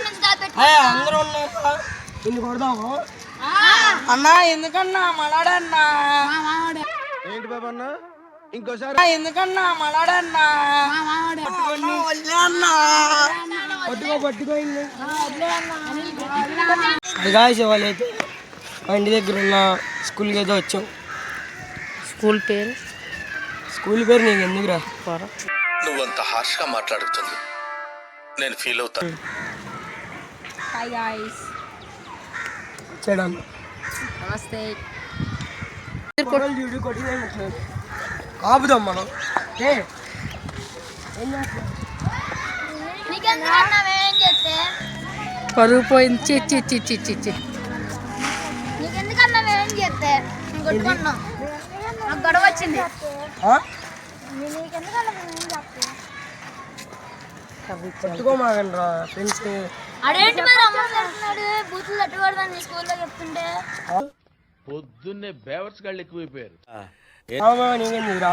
అందరూ ఉన్నారు కొడదాము అన్నా ఎందుకన్నా? మలాడన్నా. ఏంటి బాబు అన్న? ఇంకోసారి. ఎందుకన్నా? మలాడన్నా. పట్టుకో పట్టుకో వాళ్ళైతే మా ఇంటి దగ్గర ఉన్న స్కూల్కి అయితే వచ్చాం. స్కూల్ పేరు? స్కూల్ పేరు నీకు ఎందుకురా? నువ్వంత హార్ష్గా మాట్లాడుతుంది. నేను ఫీల్ అవుతాను హాయ్ గాయ్స్ వచ్చాడన్న నమస్తే చూడు కొట్టి ఆపుదాం మనం. ఏ? పరుగు పోయింది. చి చి చి చి చి చి. గొడవ వచ్చింది ఆ? నీకెందుకన్నా మేమేం చేస్తే పట్టుకోమాగండి రా ఫ్రెండ్స్ అడేంటి మరి అమ్మ చెప్తున్నాడు బూతులు తట్టుకోవడదని స్కూల్లో చెప్తుంటే. పొద్దున్నే బేవర్స్ గాళ్ళు ఎక్కువైపోయారు. నీకెందుకురా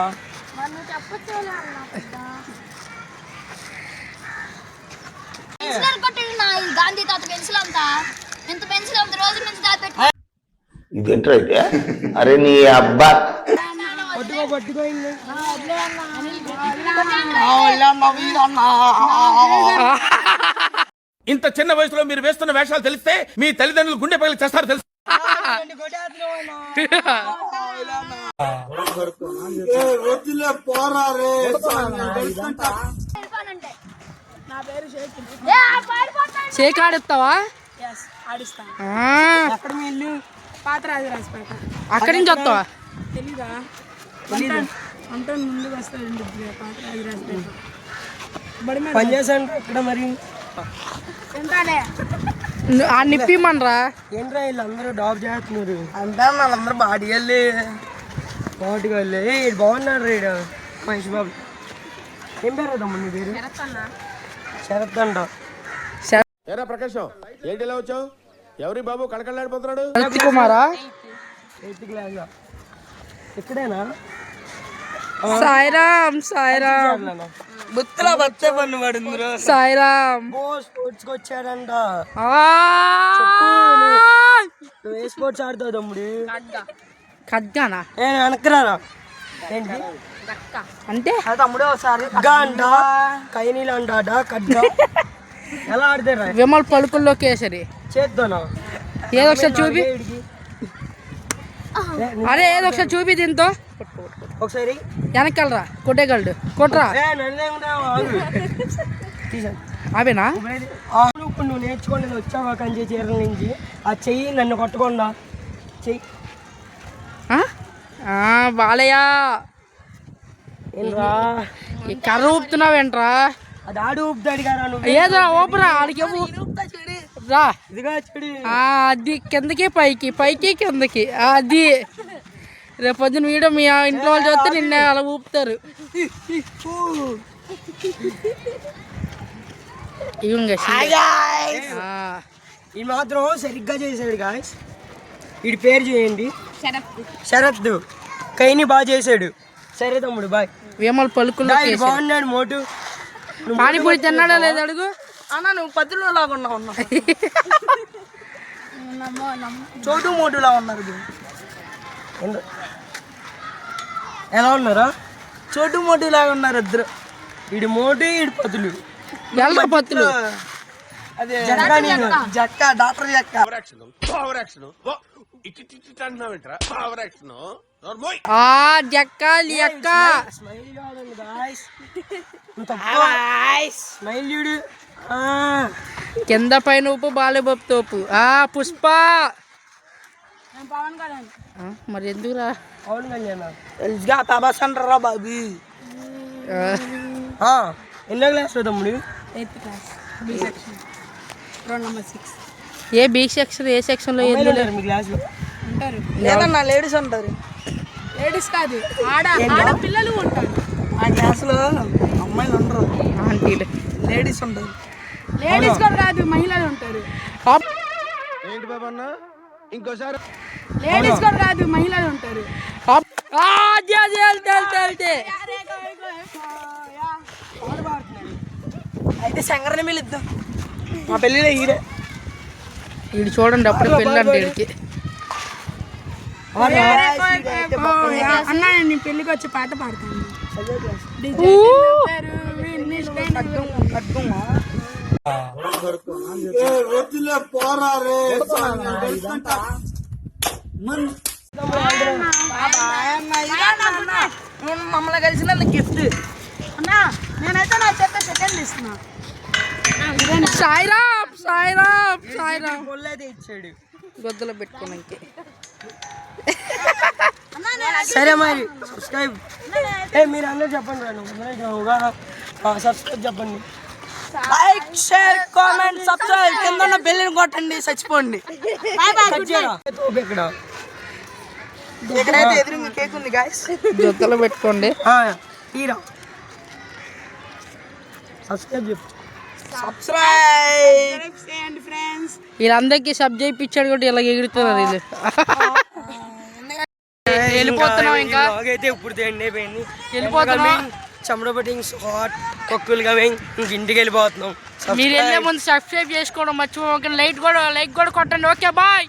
మరి నువ్వు చెప్పొచ్చు పెన్సిల్ కొట్టాడు నా ఈ గాంధీ తాత పెన్సిల్ అంతా. ఎంత పెన్సిల్ అంత రోజుల నుంచి దాపెట్టి ఇదేంట్రా అయితే అరే నీ అబ్బా. ఇంత చిన్న వయసులో మీరు వేస్తున్న వేషాలు తెలిస్తే మీ తల్లిదండ్రులు గుండె పగిలి చేస్తారు తెలుసు? వెళ్ళిపోనంటే. ఏ, ఆ. పారిపోతాడు. షేక్ ఆడిస్తావా వస్తావా పని చేశాను ఎక్కడ మరి? ను- ఆ నిప్పిమనరా? ఏంట్రా వీళ్ళు అందరూ డాబ్ చేస్తున్నారు? అంతా వాళ్ళందరూ బాడీ వెళ్ళి బాటికి వెళ్ళి. ఏ ఈడు బాగున్నాడు రీడు మహేష్ బాబు. ఏం పేరు తమ్ముడు నీ పేరు? శరత్ అంట. ఏరా ప్రకాశం ఏంటి ఇలా వచ్చావు? ఎవరి బాబు కళకళలాడిపోతున్నాడు? కుమారా ఎయిత్ క్లాస్ ఇక్కడేనా? సాయిరామ్ సాయిరామ్. బుత్తలా పన్ను పడిందిరా సాయిరామ్. ఓ వచ్చాడంట. ఆ, నువ్వు ఏ స్పోర్ట్స్ ఆడుతావు తమ్ముడు? ఖడ్గానా? ఏ వెనక్కిరారా ఏంటి? అంటే? ఆ తమ్ముడు ఒకసారి అంట. కైనీలు అట ఖడ్గా. ఎలా ఆడతారా విమల్ పలుకుల్లో కేసరి. చేద్దానా ఏదో ఒకసారి చూపి. అరే ఏదో ఒకసారి చూపి దీంతో. ఒకసారి వెనకాలరా కొట్టేగలడు కొట్రా. అవేనా ఇప్పుడు నువ్వు నేర్చుకోండి వచ్చావా కంచి చీరల నుంచి? ఆ చెయ్యి నన్ను కొట్టకుండా. చెయ్యి. బాలయ్య. ఏంట్రా? కర్ర ఊపుతున్నావేంట్రా? అది ఆడు ఊపుతాడు కదా నువ్వు. ఏదో ఓపరా ఆడికి ఇవ్వు. రా. ఇదిగా చెడు. అది కిందకి పైకి పైకి కిందకి. అది. రేపు పొద్దున వీడియో మీ ఇంట్లో వాళ్ళు చూస్తే నిన్న అలా ఊపుతారు. ఈ మాత్రం సరిగ్గా చేశాడు గాయస్ వీడి పేరు చేయండి శరత్. కైని బాగా చేశాడు. సరే తమ్ముడు బాయ్ వేమల పలుకుల్లో గాయ్, బాగున్నాడు మోటు. పానీపూరి తిన్నాడా లేదా అడుగు? అన్న నువ్వు పత్రిలో లాగా ఉన్నావు చోటు మోటులా ఉన్నారు. ఎలా ఉన్నారా? చోటు మోటు లాగా ఉన్నారు ఇద్దరు. వీడి మోటు వీడి పతులు. ఎల్ల పత్తులు అదే Jakka doctor Jakka power action power action ఇటు ఇటు ఇటు అంటున్నావేంట్రా పవర్ యాక్షన్ నోర్మోయ్ ఆ జక్క లెక్క స్మైల్ కాదండి గాయస్. స్మైల్ చూడు. ఆ, కింద పైన ఉప్పు బాలేబాబు తోపు. ఆ పుష్ప. మరి ఎందుకురా? అవును కళ్యాణ తబాస్ అంటారా బాబీ. ఆ, ఎన్నో క్లాస్ తమ్ముడు? ఏ బి సెక్షన్ ఏ సెక్షన్లో అమ్మాయిలు ఎందుకు ఉంటారు మీ క్లాస్లో లేదన్నా లేడీస్ అంటారు లేడీస్ కాదు ఆడ ఆడ పిల్లలు ఉంటారు. ఆ క్లాస్లో అమ్మాయిలు ఉండరు. ఆంటీలు లేడీస్ ఉంటారు. లేడీస్ కూడా కాదు మహిళలు ఉంటారు. ఏంటి బాబు అన్న ఇంకోసారి. లేడీస్ కూడా కాదు మహిళలు ఉంటారు. అయితే శంకరని పిలుద్దాం. మా పెళ్ళిలో హీరే. వీడు చూడండి అప్పుడు పెళ్ళి అంటే వీడికి. అన్న నేను పెళ్ళికి వచ్చి పాట పాడతాను. మమ్మల్ని కలిసిన గిఫ్ట్ అన్నా నేనైతే నా చెత్త సెకండ్ ఇస్తున్నా సాయిరామ్ సాయిరామ్ సాయిరామ్ పొల్లైతే ఇచ్చాడు గొద్దలో పెట్టుకోడానికి సరే మరి సబ్స్క్రైబ్ ఏ మీరు అందరూ చెప్పండి రా సబ్స్క్రైబ్ చెప్పండి. లైక్ షేర్ కామెంట్ సబ్స్క్రైబ్ కింద ఉన్న బెల్లిని కొట్టండి చచ్చిపోండి. కేక్ ఉంది గాయస్ గొద్దలో పెట్టుకోండి. తీరా. సబ్స్క్రైబ్ చెప్పు సబ్స్క్రైబ్ చేయండి ఫ్రెండ్స్ వీళ్ళందరికీ సబ్ చేయించాడు కూడా ఇలా ఎగురుతున్నారు వీళ్ళు. వెళ్ళిపోతున్నాం ఇంకా అయితే ఇప్పుడు వెళ్ళిపోతున్నాం. చెమట పట్టి హాట్ కొక్కులు కవింగ్ ఇంక ఇంటికి వెళ్ళిపోతున్నాం. మీరు వెళ్ళే ముందు సబ్స్క్రైబ్ చేసుకోవడం మర్చిపోకండి. లైట్ కూడా లైక్ కూడా కొట్టండి. Okay bye